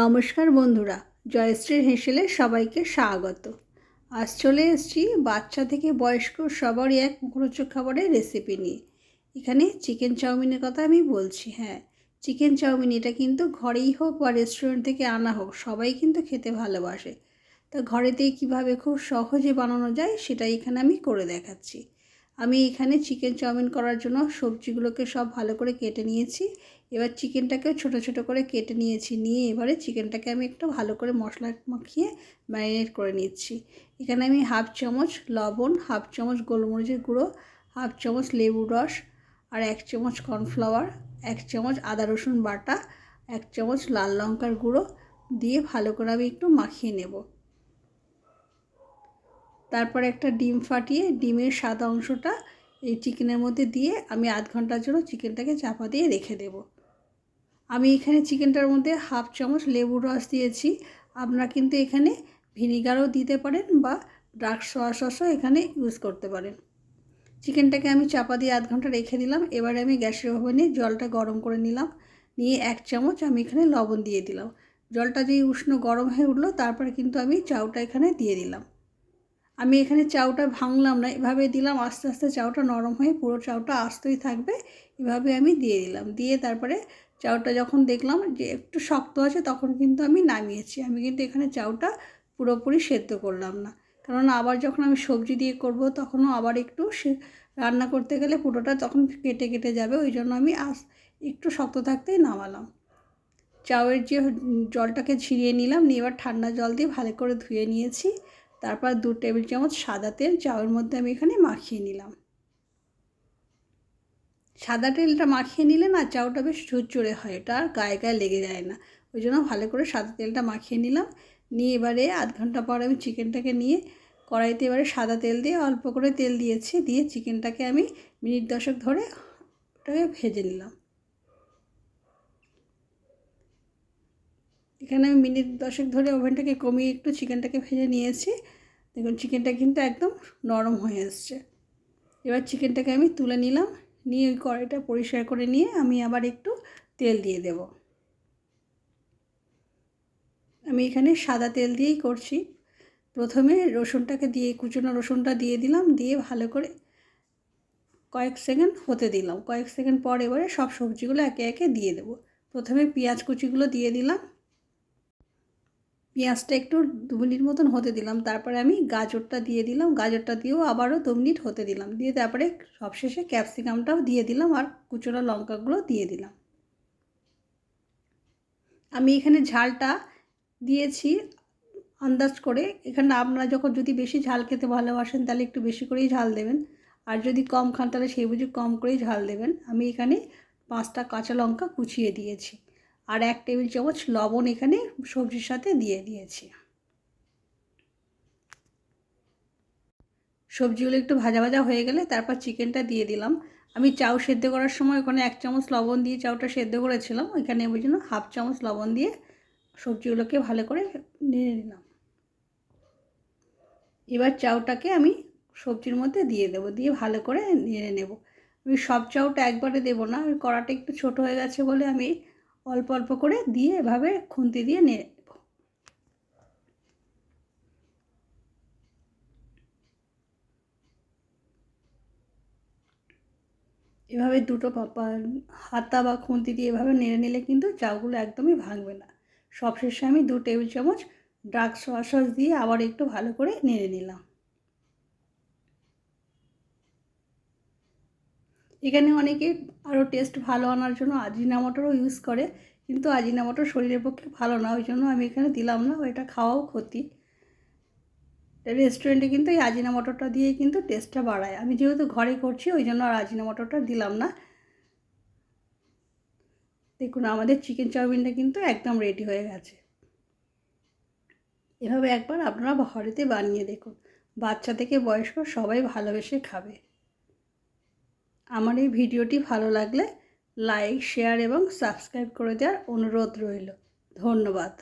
নমস্কার বন্ধুরা, জয়শ্রীর হেসেলে সবাইকে স্বাগত। আজ চলে এসেছি বাচ্চা থেকে বয়স্ক সবারই এক মুখরোচক খাবারের রেসিপি নিয়ে। এখানে চিকেন চাউমিনের কথা আমি বলছি হ্যাঁ। চিকেন চাউমিন এটা কিন্তু ঘরেই হোক বা রেস্টুরেন্ট থেকে আনা হোক, সবাই কিন্তু খেতে ভালোবাসে। তা ঘরেতেই কীভাবে খুব সহজে বানানো যায় সেটা এখানে আমি করে দেখাচ্ছি। আমি এখানে চিকেন চাউমিন করার জন্য সবজিগুলোকে সব ভালো করে কেটে নিয়েছি। এবার চিকেনটাকে ছোট ছোট করে কেটে নিয়েছি। নিয়ে এবারে চিকেনটাকে আমি একটু ভালো করে মশলা মাখিয়ে ম্যারিনেট করে নিচ্ছি। এখানে আমি হাফ চামচ লবণ, হাফ চামচ গোলমরিচের গুঁড়ো, হাফ চামচ লেবুর রস আর এক চামচ কর্নফ্লাওয়ার, এক চামচ আদা রসুন বাটা, এক চামচ লাল লঙ্কার গুঁড়ো দিয়ে ভালো করে আমি একটু মাখিয়ে নেব। তারপর একটা ডিম ফাটিয়ে ডিমের সাদা অংশটা এই চিকেনের মধ্যে দিয়ে আমি আধ ঘণ্টার জন্য চিকেনটাকে চাপা দিয়ে রেখে দেব। আমি এখানে চিকেনটার মধ্যে হাফ চামচ লেবুর রস দিয়েছি। আপনারা কিন্তু এখানে ভিনিগারও দিতে পারেন বা ডার্ক সয়া সসও এখানে ইউজ করতে পারেন। চিকেনটাকে আমি চাপা দিয়ে আধ ঘণ্টা রেখে দিলাম। এবারে আমি গ্যাসের ওভেনে জলটা গরম করে নিলাম। নিয়ে এক চামচ আমি এখানে লবণ দিয়ে দিলাম। জলটা যেই উষ্ণ গরম হয়ে উঠল, তারপরে কিন্তু আমি চাউটা এখানে দিয়ে দিলাম। আমি এখানে চাউটা ভাঙলাম না, এভাবে দিলাম, আস্তে আস্তে চাউটা নরম হয়ে পুরো চাউটা আস্তই থাকবে, এভাবে আমি দিয়ে দিলাম। দিয়ে তারপরে চাউটা যখন দেখলাম যে একটু শক্ত আছে, তখন কিন্তু আমি নামিয়েছি। আমি কিন্তু এখানে চাউটা পুরোপুরি সেদ্ধ করলাম না। কারণ আবার যখন আমি সবজি দিয়ে করব, তখনও আবার একটু রান্না করতে গেলে পুরোটা তখন কেটে কেটে যাবে, ওই জন্য আমি আস একটু শক্ত থাকতেই নামালাম। চাউয়ের যে জলটাকে ছিঁড়িয়ে নিলাম, নিয়ে এবার ঠান্ডা জল দিয়ে ভালো করে ধুয়ে নিয়েছি। তারপর দু টেবিল চামচ সাদা তেল চাউয়ের মধ্যে আমি এখানে মাখিয়ে নিলাম। সাদা তেলটা মাখিয়ে নিলে না চাউটা বেশ ঝুরঝুরে হয় এটা আর গায়ে গায়ে লেগে যায় না। ওই জন্য ভালো করে সাদা তেলটা মাখিয়ে নিলাম। নিয়ে এবারে আধ ঘণ্টা পর আমি চিকেনটাকে নিয়ে কড়াইতে এবারে সাদা তেল দিয়ে অল্প করে তেল দিয়েছি, দিয়ে চিকেনটাকে আমি মিনিট দশক ধরে ওটাকে ভেজে নিলাম। এখানে আমি মিনিট দশেক ধরে ওভেনটাকে কমিয়ে একটু চিকেনটাকে ভেজে নিয়েছি। দেখুন, চিকেনটা কিন্তু একদম নরম হয়ে এসছে এবার চিকেনটাকে আমি তুলে নিলাম। নিয়ে ওই কড়াইটা পরিষ্কার করে নিয়ে আমি আবার একটু তেল দিয়ে দেব। আমি এখানে সাদা তেল দিয়েই করছি। প্রথমে রসুনটাকে দিয়ে, কুচনো রসুনটা দিয়ে দিলাম, দিয়ে ভালো করে কয়েক সেকেন্ড হতে দিলাম। কয়েক সেকেন্ড পর এবারে সব সবজিগুলো একে একে দিয়ে দেবো। প্রথমে পেঁয়াজ কুচিগুলো দিয়ে দিলাম। পেঁয়াজটা একটু দু মিনিট মতন হতে দিলাম। তারপরে আমি গাজরটা দিয়ে দিলাম। গাজরটা দিয়েও আবারও দু মিনিট হতে দিলাম। দিয়ে তারপরে সবশেষে ক্যাপসিকামটাও দিয়ে দিলাম আর কুচোনো লঙ্কাগুলো দিয়ে দিলাম। আমি এখানে ঝালটা দিয়েছি আন্দাজ করে। এখানে আপনারা যখন যদি বেশি ঝাল খেতে ভালোবাসেন তাহলে একটু বেশি করেই ঝাল দেবেন। আর যদি কম খান তাহলে সেই বুঝে কম করেই ঝাল দেবেন। আমি এখানে পাঁচটা কাঁচা লঙ্কা কুচিয়ে দিয়েছি। আর এক টেবিল চামচ লবণ এখানে সবজির সাথে দিয়ে দিয়েছি। সবজিগুলো একটু ভাজা ভাজা হয়ে গেলে তারপর চিকেনটা দিয়ে দিলাম। আমি চাউ সেদ্ধ করার সময় ওখানে এক চামচ লবণ দিয়ে চাউটা সেদ্ধ করেছিলাম। ওইখানে ওই জন্য হাফ চামচ লবণ দিয়ে সবজিগুলোকে ভালো করে নেড়ে নিলাম। এবার চাউটাকে আমি সবজির মধ্যে দিয়ে দেবো, দিয়ে ভালো করে নেড়ে নেব। আমি সব চাউটা একবারে দেবো না ওই কড়াটা একটু ছোট হয়ে গেছে বলে আমি অল্প অল্প করে দিয়ে এভাবে খুন্তি দিয়ে নেড়ে নেব। এভাবে দুটো হাতা বা খুন্তি দিয়ে এভাবে নেড়ে নিলে কিন্তু চাউগুলো একদমই ভাঙবে না। সবশেষে আমি দু টেবিল চামচ ডার্ক সয়া সস দিয়ে আবার একটু ভালো করে নেড়ে নিলাম। এখানে অনেকে আরও টেস্ট ভালো আনার জন্য আজিনামটোরও ইউজ করে, কিন্তু আজিনামটোর শরীরের পক্ষে ভালো না, ওই জন্য আমি এখানে দিলাম না, ওইটা খাওয়াও ক্ষতি। রেস্টুরেন্টে কিন্তু এই আজিনা মটরটা দিয়েই কিন্তু টেস্টটা বাড়ায়। আমি যেহেতু ঘরে করছি, ওই জন্য আর আজিনামটোরটা দিলাম না। দেখুন, আমাদের চিকেন চাউমিনটা কিন্তু একদম রেডি হয়ে গেছে। এভাবে একবার আপনারা ঘরেতে বানিয়ে দেখুন। বাচ্চা থেকে বয়স্ক সবাই ভালোবেসে খাবে। আমার এই ভিডিওটি ভালো লাগলে লাইক শেয়ার এবং সাবস্ক্রাইব করে দেওয়ার অনুরোধ রইল। ধন্যবাদ।